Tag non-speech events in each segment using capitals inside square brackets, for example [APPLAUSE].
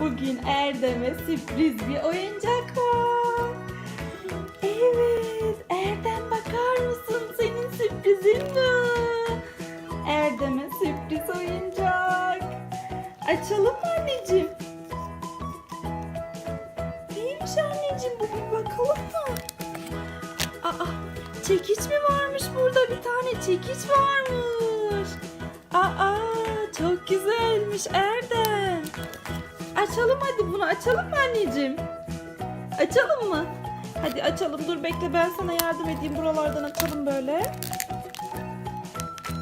Bugün Erdem'e sürpriz bir oyuncak var. Evet, Erdem bakar mısın? Senin sürprizin bu. Erdem'e sürpriz oyuncak. Açalım mı anneciğim? Neymiş anneciğim bu bir bakalım mı? Aa, çekiç mi varmış burada? Bir tane çekiç varmış. Aa, çok güzelmiş Erdem. Açalım hadi bunu açalım mı anneciğim? Açalım mı? Hadi açalım dur bekle ben sana yardım edeyim buralardan açalım böyle.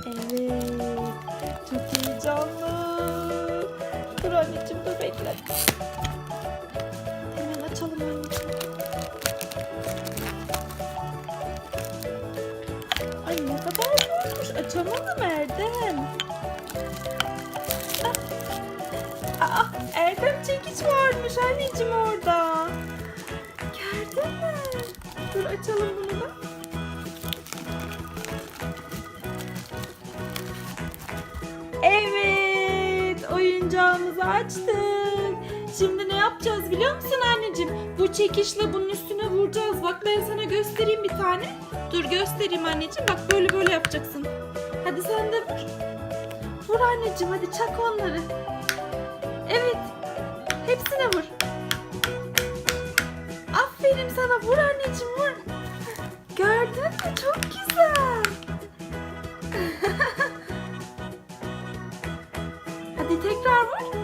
Evet. Çok heyecanlı. Dur anneciğim dur bekle. Hemen açalım anneciğim. Dur açalım bunu da. Evet, oyuncağımızı açtık. Şimdi ne yapacağız biliyor musun anneciğim? Bu çekişle bunun üstüne vuracağız. Bak ben sana göstereyim bir tane. Dur göstereyim anneciğim. Bak böyle böyle yapacaksın. Hadi sen de vur. Vur anneciğim hadi çak onları. Evet. Hepsine vur. Aferin sana vur anneciğim vur. Gördün mü? Çok güzel. [LAUGHS] Hadi tekrar vur.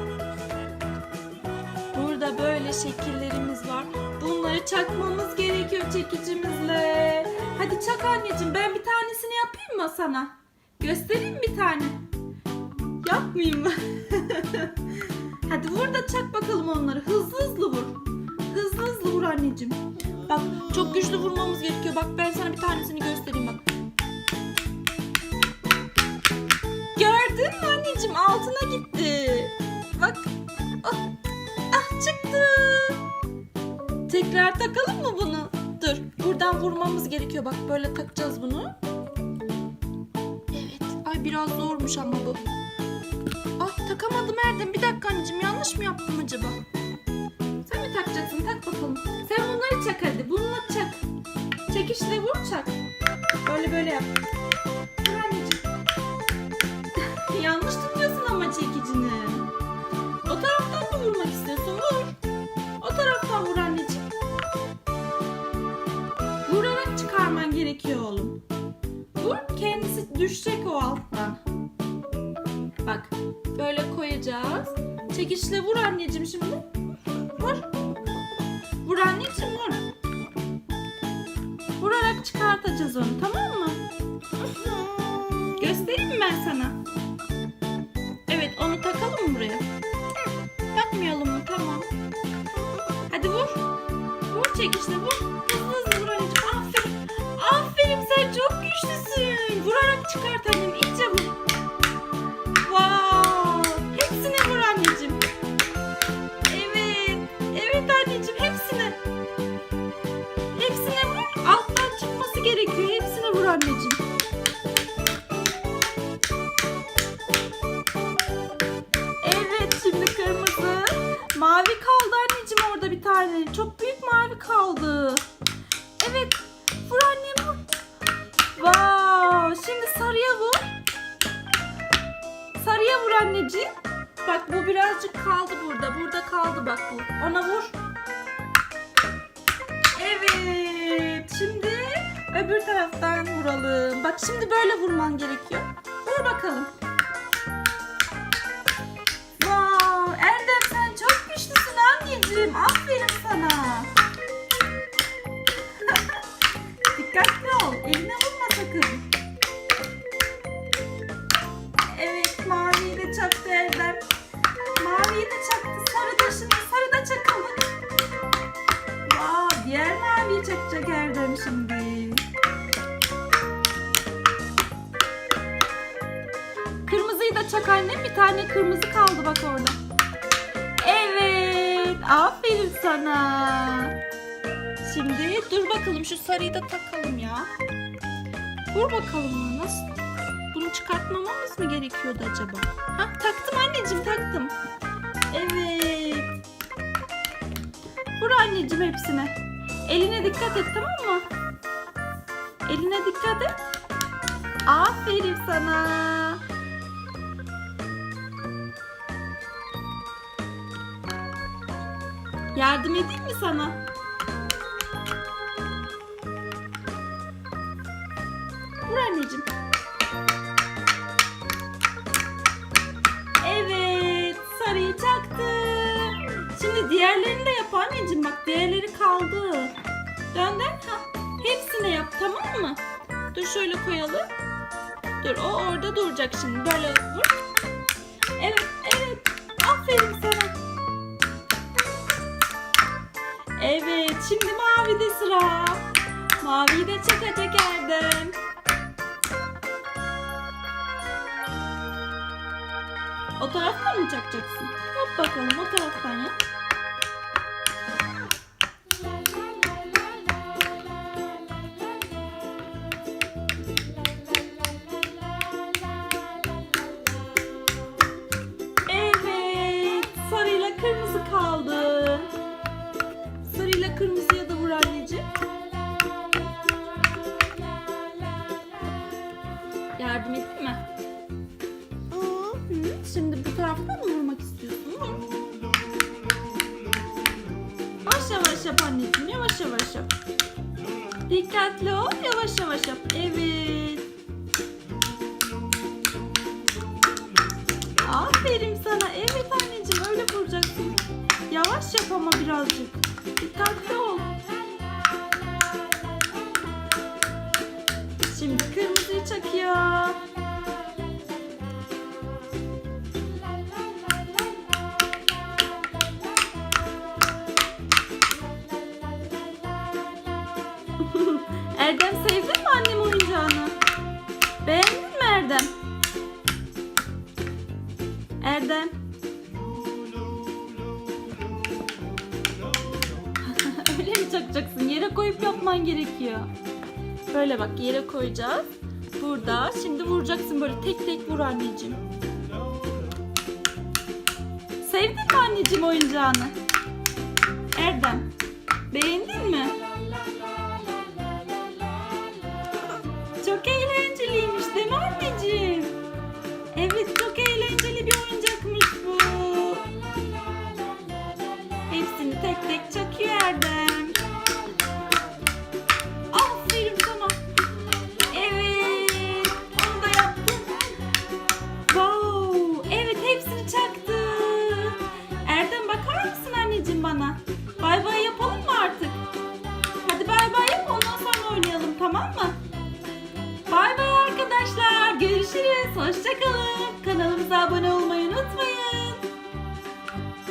Burada böyle şekillerimiz var. Bunları çakmamız gerekiyor çekicimizle. Hadi çak anneciğim. Ben bir tanesini yapayım mı sana? Göstereyim bir tane. Yapmayayım mı? [LAUGHS] Hadi vur da çak bakalım onları. Hızlı hızlı vur. Hızlı hızlı vur anneciğim. Bak çok güçlü vurmamız gerekiyor. Bak ben sana bir tanesini göstereyim bak. Gördün mü anneciğim altına gitti. Bak. Ah, ah çıktı. Tekrar takalım mı bunu? Dur buradan vurmamız gerekiyor. Bak böyle takacağız bunu. Evet. Ay biraz zormuş ama bu. Ay takamadım Erdem. Bir dakika anneciğim yanlış mı yaptım acaba? Takacaksın? Tak bakalım. Sen bunları çak hadi. Bununla çak. Çekişle vur çak. Böyle böyle yap. Vur anneciğim. [LAUGHS] yanlış tutuyorsun ama çekicini. O taraftan mı vurmak istiyorsun? Vur. O taraftan vur anneciğim. Vurarak çıkarman gerekiyor oğlum. Vur kendisi düşecek o alttan. Bak böyle koyacağız. Çekişle vur anneciğim şimdi. Vur. Vur anneciğim vur. Vurarak çıkartacağız onu tamam mı? Göstereyim ben sana? Evet onu takalım buraya? Takmayalım mı? Tamam. Hadi vur. Vur çekişle vur. Gerekiyor. Hepsine vur anneciğim. Evet şimdi kırmızı. Mavi kaldı anneciğim orada bir tane. Çok büyük mavi kaldı. Evet. Vur annem vur. Wow! Şimdi sarıya vur. Sarıya vur anneciğim. Bak bu birazcık kaldı burada. Burada kaldı bak bu. Ona vur. Evet. Şimdi öbür taraftan vuralım. Bak şimdi böyle vurman gerekiyor. Vur bakalım. Wow, Erdem sen çok güçlüsün anneciğim. Aferin sana. [LAUGHS] Dikkatli ol. Eline vurma sakın. Çak annem. Bir tane kırmızı kaldı bak orada. Evet. Aferin sana. Şimdi dur bakalım şu sarıyı da takalım ya. Vur bakalım nasıl? Bunu çıkartmamamız mı gerekiyordu acaba? Ha taktım anneciğim taktım. Evet. anneciğim hepsine. Eline dikkat et tamam mı? Eline dikkat et. Aferin sana. Yardım edeyim mi sana? Vur anneciğim. Evet, sarıyı çaktı. Şimdi diğerlerini de yap anneciğim. Bak diğerleri kaldı. Dön dön. Ha, hepsini yap tamam mı? Dur şöyle koyalım. Dur o orada duracak şimdi. Böyle vur. Evet, evet. Aferin sana. Şimdi mavide sıra. Maviyi de çakacak Erdem. O taraftan mı çakacaksın? Hop bakalım o taraftan ya. Şimdi bu taraftan mı vurmak istiyorsun? Vur. Yavaş yavaş yap anneciğim. Yavaş yavaş yap. Dikkatli ol. Yavaş yavaş yap. Evet. Aferin sana. Evet anneciğim öyle vuracaksın. Yavaş yap ama birazcık. Dikkatli ol. Şimdi kırmızıyı çakıyor. Sevdin mi annem oyuncağını? Beğendin mi Erdem? Erdem. [LAUGHS] Öyle mi çakacaksın? Yere koyup yapman gerekiyor. Böyle bak yere koyacağız. Burada. Şimdi vuracaksın böyle tek tek vur anneciğim. Sevdin mi anneciğim oyuncağını? Erdem. Beğendin Bay bay yapalım mı artık? Hadi bay bay yap ondan sonra oynayalım tamam mı? Bay bay arkadaşlar. Görüşürüz. Hoşçakalın. Kanalımıza abone olmayı.